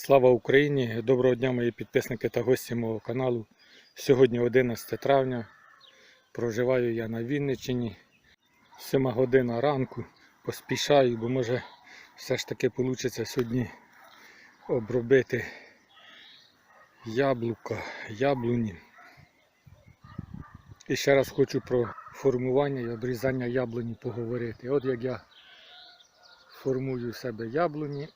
Слава Україні! Доброго дня, мої підписники та гості мого каналу. Сьогодні 11 травня. Проживаю я на Вінниччині. 7 година ранку. Поспішаю, бо може все ж таки вийде сьогодні обробити яблука, яблуні. І ще раз хочу про формування і обрізання яблуні поговорити. От як я формую в себе яблуні.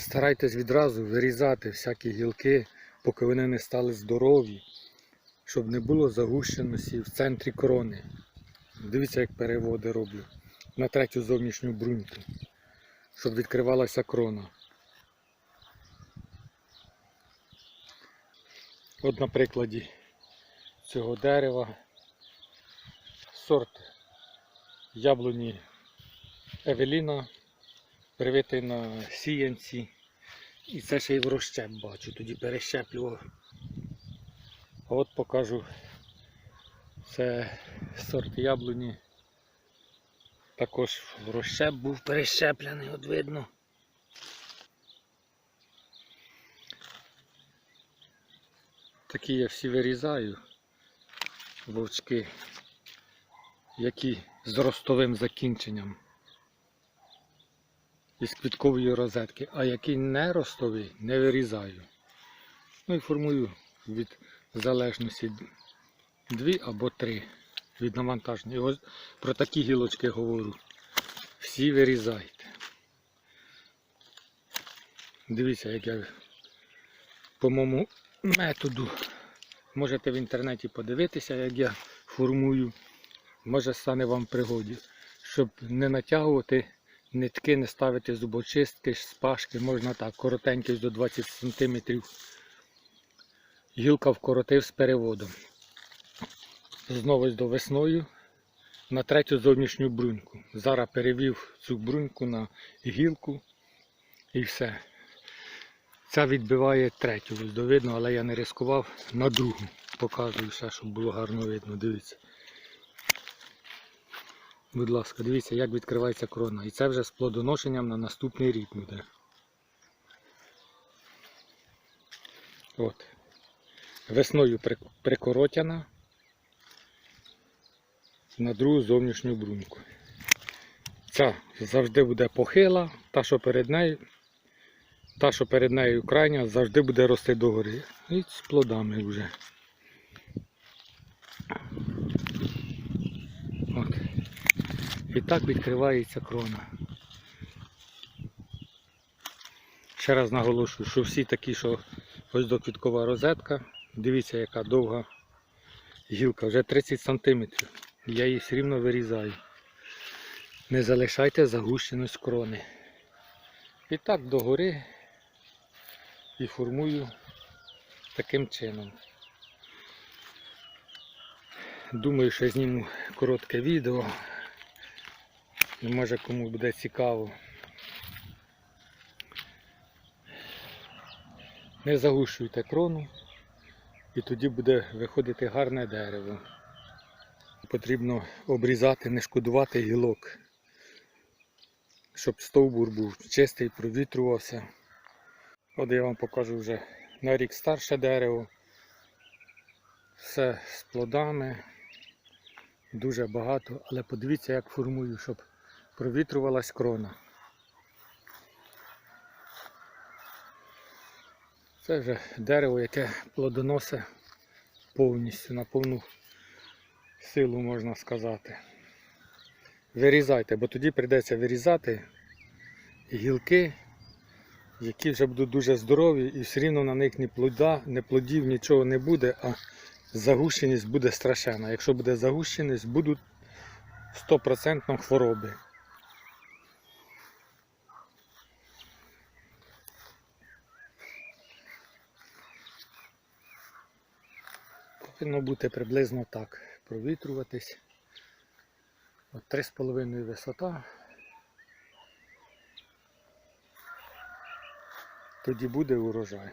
Старайтесь відразу вирізати всякі гілки, поки вони не стали здорові, щоб не було загущеності в центрі крони. Дивіться, як переводи роблю на третю зовнішню бруньку, щоб відкривалася крона. От на прикладі цього дерева сорт яблуні Евеліна привитий на сіянці. І це ще й в розщеп бачу, тоді перещеплював. А от покажу це сорт яблуні. Також в розщеп був перещеплений, от видно. Такі я всі вирізаю вовчки, які з ростовим закінченням із квіткової розетки, а який не ростовий, не вирізаю. Ну і формую від залежності дві або три від навантаження. І ось про такі гілочки говорю. Всі вирізайте. Дивіться, як я по моєму методу можете в інтернеті подивитися, як я формую. Може стане вам пригоді, щоб не натягувати нитки не ставити зубочистки, спашки, можна так, коротенькі до 20 см. Гілка вкоротив з переводом. Знову до весною на третю зовнішню бруньку. Зараз перевів цю бруньку на гілку і все. Ця відбиває третю, видно, але я не рискував на другу. Показую ще, щоб було гарно видно. Дивіться. Будь ласка, дивіться, як відкривається крона. І це вже з плодоношенням на наступний рік буде. От. Весною прикоротяна на другу зовнішню бруньку. Ця завжди буде похила, та, що перед нею, та, що перед нею крайня, завжди буде рости догори. І з плодами вже. І так відкривається крона. Ще раз наголошую, що всі такі, що ось доквіткова розетка, дивіться, яка довга гілка, вже 30 см. Я її все рівно вирізаю. Не залишайте загущеність крони. І так догори і формую таким чином. Думаю, що зніму коротке відео. І може кому буде цікаво. Не загущуйте крону і тоді буде виходити гарне дерево. Потрібно обрізати, не шкодувати гілок, щоб стовбур був чистий, провітрювався. От я вам покажу вже на рік старше дерево. Все з плодами. Дуже багато, але подивіться, як формую, щоб провітрювалась крона. Це вже дерево, яке плодоносить повністю на повну силу, можна сказати. Вирізайте, бо тоді прийдеться вирізати гілки, які вже будуть дуже здорові і все рівно на них ні плода, ні плодів, нічого не буде, а загущеність буде страшенна. Якщо буде загущеність, будуть 100% хвороби. Повинно бути приблизно так. Провітрюватись. От 3,5 висота. Тоді буде урожай.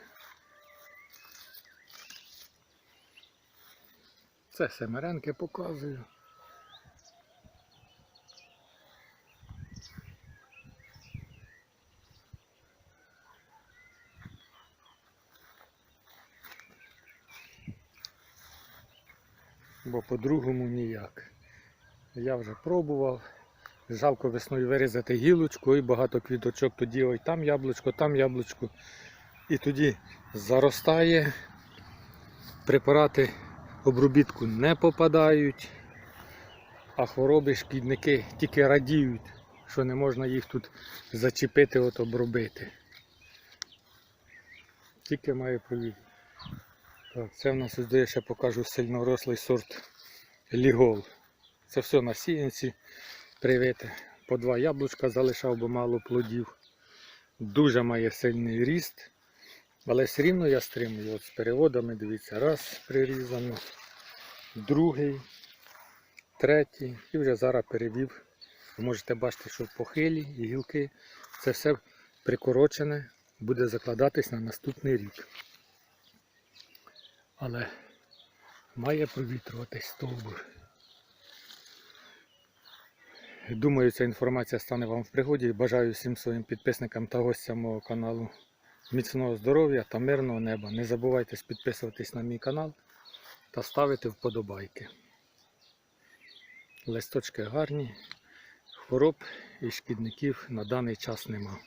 Це семеренки показую. Бо по-другому ніяк. Я вже пробував. Жалко весною вирізати гілочку і багато квіточок, тоді ой там яблучко, там яблучко. І тоді заростає, препарати обробітку не попадають, а хвороби, шкідники тільки радіють, що не можна їх тут зачепити, от обробити. Тільки маю провід. Так, це в нас я ще покажу сильнорослий сорт Лігол. Це все на сіянці привите. По два яблучка залишав, бо мало плодів. Дуже має сильний ріст. Але все рівно я стримую. От з переводами, дивіться, раз прирізано, другий, третій. І вже зараз перевів. Ви можете бачити, що похилі і гілки. Це все прикорочене, буде закладатись на наступний рік. Але має провітрюватись стовбур. Думаю, ця інформація стане вам в пригоді. Бажаю всім своїм підписникам та гостям мого каналу міцного здоров'я та мирного неба. Не забувайте підписуватись на мій канал та ставити вподобайки. Листочки гарні, хвороб і шкідників на даний час нема.